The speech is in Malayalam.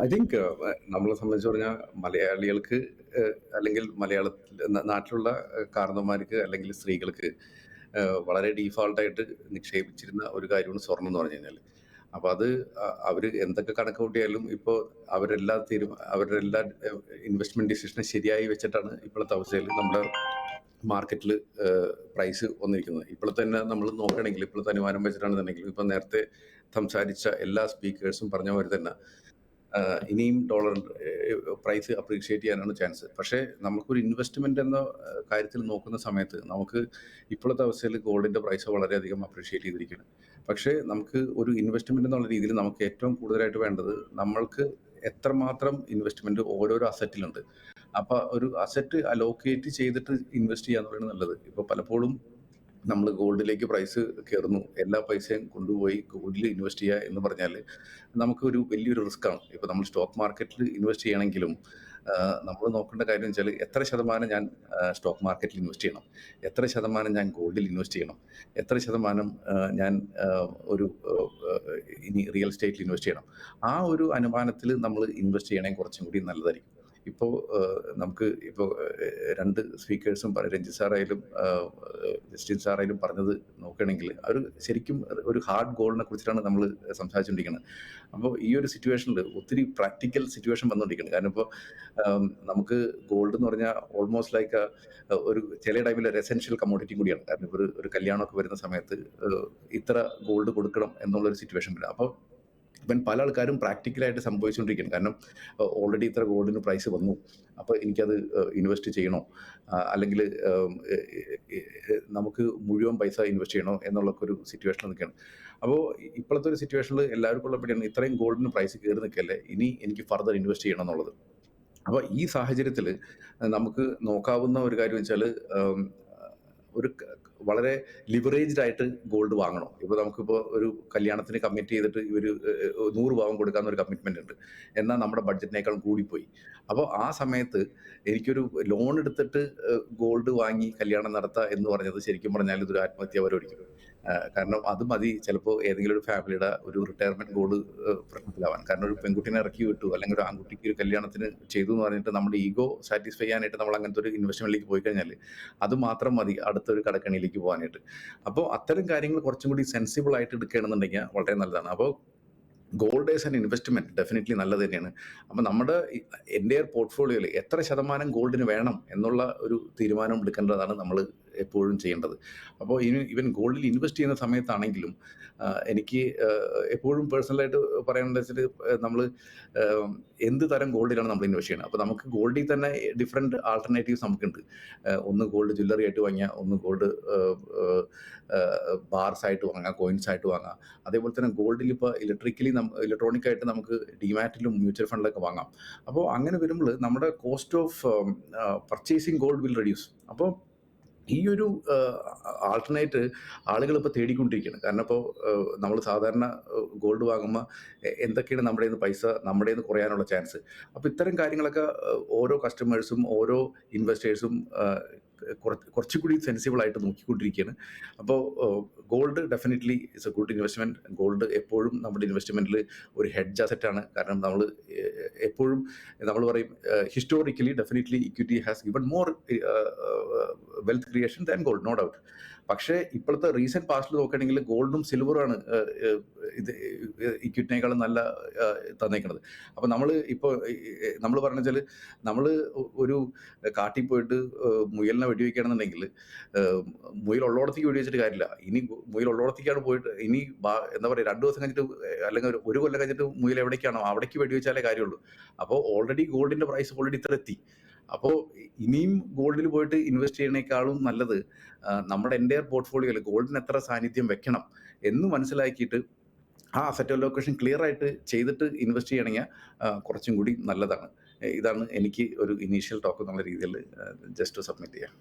ഐ തിങ്ക് നമ്മളെ സംബന്ധിച്ച് പറഞ്ഞാൽ മലയാളികൾക്ക് അല്ലെങ്കിൽ മലയാളത്തിൽ നാട്ടിലുള്ള കാരണന്മാർക്ക് അല്ലെങ്കിൽ സ്ത്രീകൾക്ക് വളരെ ഡീഫാൾട്ടായിട്ട് നിക്ഷേപിച്ചിരുന്ന ഒരു കാര്യമാണ് സ്വർണം എന്ന് പറഞ്ഞു കഴിഞ്ഞാൽ അപ്പോൾ അത് അവർ എന്തൊക്കെ കണക്ക് കൂട്ടിയാലും ഇപ്പോൾ അവരെല്ലാ തീരും അവരുടെ എല്ലാ ഇൻവെസ്റ്റ്മെന്റ് ഡിസിഷനും ശരിയായി വെച്ചിട്ടാണ് ഇപ്പോഴത്തെ അവസ്ഥയിൽ നമ്മുടെ മാർക്കറ്റിൽ പ്രൈസ് വന്നിരിക്കുന്നത്. ഇപ്പോൾ തന്നെ നമ്മൾ നോക്കുകയാണെങ്കിൽ ഇപ്പോഴത്തെ അനുമാനം വെച്ചിട്ടാണെന്നുണ്ടെങ്കിൽ ഇപ്പം നേരത്തെ സംസാരിച്ച എല്ലാ സ്പീക്കേഴ്സും പറഞ്ഞ പോലെ തന്നെ ഇനിയും ഡോളർ പ്രൈസ് അപ്രീഷിയേറ്റ് ചെയ്യാനാണ് ചാൻസ് പക്ഷേ നമുക്കൊരു ഇൻവെസ്റ്റ്മെന്റ് എന്ന കാര്യത്തിൽ നോക്കുന്ന സമയത്ത് നമുക്ക് ഇപ്പോഴത്തെ അവസ്ഥയിൽ ഗോൾഡിന്റെ പ്രൈസ് വളരെയധികം അപ്രീഷിയേറ്റ് ചെയ്തിരിക്കുകയാണ്. പക്ഷേ നമുക്ക് ഒരു ഇൻവെസ്റ്റ്മെന്റ് എന്നുള്ള രീതിയിൽ നമുക്ക് ഏറ്റവും കൂടുതലായിട്ട് വേണ്ടത് നമ്മൾക്ക് എത്രമാത്രം ഇൻവെസ്റ്റ്മെന്റ് ഓരോരോ അസറ്റിലുണ്ട് അപ്പോൾ ഒരു അസറ്റ് അലോക്കേറ്റ് ചെയ്തിട്ട് ഇൻവെസ്റ്റ് ചെയ്യാന്നുള്ളതാണ് നല്ലത്. ഇപ്പോൾ പലപ്പോഴും നമ്മൾ ഗോൾഡിലേക്ക് പ്രൈസ് കയറുന്നു എല്ലാ പൈസയും കൊണ്ടുപോയി ഗോൾഡിൽ ഇൻവെസ്റ്റ് ചെയ്യുക എന്ന് പറഞ്ഞാൽ നമുക്കൊരു വലിയൊരു റിസ്ക് ആണ്. ഇപ്പൊ നമ്മൾ സ്റ്റോക്ക് മാർക്കറ്റിൽ ഇൻവെസ്റ്റ് ചെയ്യണമെങ്കിലും നമ്മൾ നോക്കേണ്ട കാര്യം വെച്ചാൽ എത്ര ശതമാനം ഞാൻ സ്റ്റോക്ക് മാർക്കറ്റിൽ ഇൻവെസ്റ്റ് ചെയ്യണം? എത്ര ശതമാനം ഞാൻ ഗോൾഡിൽ ഇൻവെസ്റ്റ് ചെയ്യണം? എത്ര ശതമാനം ഞാൻ ഒരു ഇനി റിയൽ എസ്റ്റേറ്റിൽ ഇൻവെസ്റ്റ് ചെയ്യണം? ആ ഒരു അനുമാനത്തിൽ നമ്മൾ ഇൻവെസ്റ്റ് ചെയ്യണമെങ്കിൽ കുറച്ചും കൂടി നല്ലതായിരിക്കും. ഇപ്പോൾ നമുക്ക് ഇപ്പോൾ രണ്ട് സ്പീക്കേഴ്സും രഞ്ജിത് സാറായാലും ജസ്റ്റിൻ സാറായാലും പറഞ്ഞത് നോക്കുകയാണെങ്കിൽ അവർ ശരിക്കും ഒരു ഹാർഡ് ഗോളിനെ കുറിച്ചിട്ടാണ് നമ്മൾ സംസാരിച്ചുകൊണ്ടിരിക്കുന്നത് അപ്പോൾ ഈ ഒരു സിറ്റുവേഷനിൽ ഒത്തിരി പ്രാക്ടിക്കൽ സിറ്റുവേഷൻ വന്നുകൊണ്ടിരിക്കുന്നത് കാരണം ഇപ്പോൾ നമുക്ക് ഗോൾഡ് എന്ന് പറഞ്ഞാൽ ഓൾമോസ്റ്റ് ലൈക്ക് ഒരു ചില ടൈമിൽ ഒരു എസെൻഷ്യൽ കമ്മോഡിറ്റി കൂടിയാണ്. കാരണം ഒരു ഒരു കല്യാണമൊക്കെ വരുന്ന സമയത്ത് ഇത്ര ഗോൾഡ് കൊടുക്കണം എന്നുള്ളൊരു സിറ്റുവേഷൻ വരും. അപ്പോൾ ഇവൻ പല ആൾക്കാരും പ്രാക്ടിക്കലായിട്ട് സംഭവിച്ചുകൊണ്ടിരിക്കുകയാണ് കാരണം ഓൾറെഡി ഇത്ര ഗോൾഡിന് പ്രൈസ് വന്നു. അപ്പോൾ എനിക്കത് ഇൻവെസ്റ്റ് ചെയ്യണോ? അല്ലെങ്കിൽ നമുക്ക് മുഴുവൻ പൈസ ഇൻവെസ്റ്റ് ചെയ്യണോ എന്നുള്ളൊക്കെ ഒരു സിറ്റുവേഷനിൽ നിൽക്കുകയാണ്. അപ്പോൾ ഇപ്പോഴത്തെ ഒരു സിറ്റുവേഷനിൽ എല്ലാവർക്കും ഉള്ള പേടിയാണ് ഇത്രയും ഗോൾഡിന് പ്രൈസ് കയറി നിൽക്കല്ലേ? ഇനി എനിക്ക് ഫർദർ ഇൻവെസ്റ്റ് ചെയ്യണം എന്നുള്ളത്. അപ്പോൾ ഈ സാഹചര്യത്തിൽ നമുക്ക് നോക്കാവുന്ന ഒരു കാര്യം വെച്ചാൽ ഒരു വളരെ ലിവറേജ്ഡ് ആയിട്ട് ഗോൾഡ് വാങ്ങണം. ഇപ്പോൾ നമുക്കിപ്പോൾ ഒരു കല്യാണത്തിന് കമ്മിറ്റ് ചെയ്തിട്ട് ഒരു നൂറ് ഭാവം കൊടുക്കാവുന്ന ഒരു കമ്മിറ്റ്മെന്റ് ഉണ്ട്. എന്നാൽ നമ്മുടെ ബഡ്ജറ്റിനേക്കാൾ കൂടിപ്പോയി. അപ്പോൾ ആ സമയത്ത് എനിക്കൊരു ലോൺ എടുത്തിട്ട് ഗോൾഡ് വാങ്ങി കല്യാണം നടത്തുക എന്ന് പറഞ്ഞത് ശരിക്കും പറഞ്ഞാൽ ഇതൊരു ആത്മഹത്യാപരമായിരിക്കും ആഹ് കാരണം അത് മതി. ചിലപ്പോൾ ഏതെങ്കിലും ഒരു ഫാമിലിയുടെ ഒരു റിട്ടയർമെന്റ് ഗോൾഡ് പ്രശ്നത്തിലാവാൻ കാരണം ഒരു പെൺകുട്ടിനെ ഇറക്കി വിട്ടു അല്ലെങ്കിൽ ഒരു ആൺകുട്ടിക്ക് ഒരു കല്യാണത്തിന് ചെയ്തു എന്ന് പറഞ്ഞിട്ട് നമ്മുടെ ഈഗോ സാറ്റിസ്ഫൈ ചെയ്യാനായിട്ട് നമ്മൾ അങ്ങനത്തെ ഒരു ഇൻവെസ്റ്റ്മെന്റിലേക്ക് പോയി കഴിഞ്ഞാൽ അത് മാത്രം മതി അടുത്തൊരു കടക്കണിയിലേക്ക് പോകാനായിട്ട്. അപ്പോൾ അത്തരം കാര്യങ്ങൾ കുറച്ചും കൂടി സെൻസിബിൾ ആയിട്ട് എടുക്കുകയാണെന്നുണ്ടെങ്കിൽ വളരെ നല്ലതാണ്. അപ്പോൾ gold as an investment definitely നല്ലത് തന്നെയാണ്. അപ്പം നമ്മുടെ എന്റെ പോർട്ട്ഫോളിയോയിൽ എത്ര ശതമാനം ഗോൾഡിന് വേണം എന്നുള്ള ഒരു തീരുമാനം എടുക്കേണ്ടതാണ് നമ്മൾ എപ്പോഴും ചെയ്യേണ്ടത്. അപ്പോൾ ഇനി ഇവൻ ഗോൾഡിൽ ഇൻവെസ്റ്റ് ചെയ്യുന്ന സമയത്താണെങ്കിലും എനിക്ക് എപ്പോഴും പേഴ്സണലായിട്ട് പറയാനുള്ളത് വെച്ചിട്ട് നമ്മൾ എന്ത് തരം ഗോൾഡിലാണ് നമ്മൾ ഇൻവെസ്റ്റ് ചെയ്യുന്നത്? അപ്പോൾ നമുക്ക് ഗോൾഡിൽ തന്നെ ഡിഫറെന്റ് ആൾട്ടർനേറ്റീവ്സ് നമുക്കുണ്ട്. ഒന്ന് ഗോൾഡ് ജ്വല്ലറി ആയിട്ട് വാങ്ങിയാൽ ഒന്ന് ഗോൾഡ് ബാർസ് ആയിട്ട് വാങ്ങാം കോയിൻസ് ആയിട്ട് വാങ്ങാം. അതേപോലെ തന്നെ ഗോൾഡിൽ ഇപ്പോൾ ഇലക്ട്രിക്കലി ഇലക്ട്രോണിക് ആയിട്ട് നമുക്ക് ഡിമാറ്റിലും മ്യൂച്വൽ ഫണ്ടിലൊക്കെ വാങ്ങാം. അപ്പോൾ അങ്ങനെ വരുമ്പോൾ നമ്മുടെ cost of purchasing gold will reduce. അപ്പോൾ ഈ ഒരു ആൾട്ടർനേറ്റ് ആളുകൾ ഇപ്പോൾ തേടിക്കൊണ്ടിരിക്കുകയാണ്. കാരണം ഇപ്പോൾ നമ്മൾ സാധാരണ ഗോൾഡ് വാങ്ങുമ്പോൾ എന്തൊക്കെയാണ് നമ്മുടെ നിന്ന് പൈസ നമ്മുടെ നിന്ന് കുറയാനുള്ള ചാൻസ് അപ്പോൾ ഇത്തരം കാര്യങ്ങളൊക്കെ ഓരോ കസ്റ്റമേഴ്സും ഓരോ ഇൻവെസ്റ്റേഴ്സും കുറച്ചുകൂടി സെൻസിബിൾ ആയിട്ട് നോക്കിക്കൊണ്ടിരിക്കുകയാണ്. അപ്പോൾ gold definitely it's a good investment gold എപ്പോഴും നമ്മുടെ ഇൻവെസ്റ്റ്മെന്റിൽ ഒരു ഹെഡ്ജ് അസറ്റാണ് കാരണം നമ്മൾ എപ്പോഴും നമ്മൾ പറയും historically definitely equity has given more wealth creation than gold no doubt പക്ഷേ ഇപ്പോഴത്തെ റീസെന്റ് പാസ്റ്റിൽ നോക്കുകയാണെങ്കിൽ ഗോൾഡും സിൽവറാണ് ഇത് ഇക്വിറ്റിനേക്കാളും നല്ല തന്നേക്കുന്നത് അപ്പം നമ്മൾ ഇപ്പോൾ നമ്മൾ പറഞ്ഞ വെച്ചാൽ നമ്മൾ ഒരു കാട്ടിൽ പോയിട്ട് മുയലിനെ വെടിവെക്കുകയാണെന്നുണ്ടെങ്കിൽ ഉള്ളോടത്തേക്ക് വെടിവെച്ചിട്ട് കാര്യമില്ല. ഇനി മുയിൽ ഉള്ളോടത്തേക്കാണ് പോയിട്ട് ഇനി എന്താ പറയുക രണ്ട് ദിവസം കഴിഞ്ഞിട്ട് അല്ലെങ്കിൽ ഒരു- കൊല്ലം കഴിഞ്ഞിട്ട് മുയിൽ എവിടേക്കാണോ അവിടേക്ക് വെടിവെച്ചാലേ കാര്യമുള്ളൂ. അപ്പോൾ ഓൾറെഡി ഗോൾഡിന്റെ പ്രൈസ് ഓൾറെഡി ഇത്ര എത്തി. അപ്പോൾ ഇനിയും ഗോൾഡിൽ പോയിട്ട് ഇൻവെസ്റ്റ് ചെയ്യുന്നേക്കാളും നല്ലത് നമ്മുടെ എന്റെ പോർട്ട്ഫോളിയോയിൽ ഗോൾഡിന് എത്ര സാന്നിധ്യം വെക്കണം എന്ന് മനസ്സിലാക്കിയിട്ട് ആ അസറ്റ് അലോക്കേഷൻ ക്ലിയർ ആയിട്ട് ചെയ്തിട്ട് ഇൻവെസ്റ്റ് ചെയ്യണമെങ്കിൽ കുറച്ചും കൂടി നല്ലതാണ്. ഇതാണ് എനിക്ക് ഒരു ഇനീഷ്യൽ ടോക്ക് എന്നുള്ള രീതിയിൽ ജസ്റ്റ് സബ്മിറ്റ് ചെയ്യാം.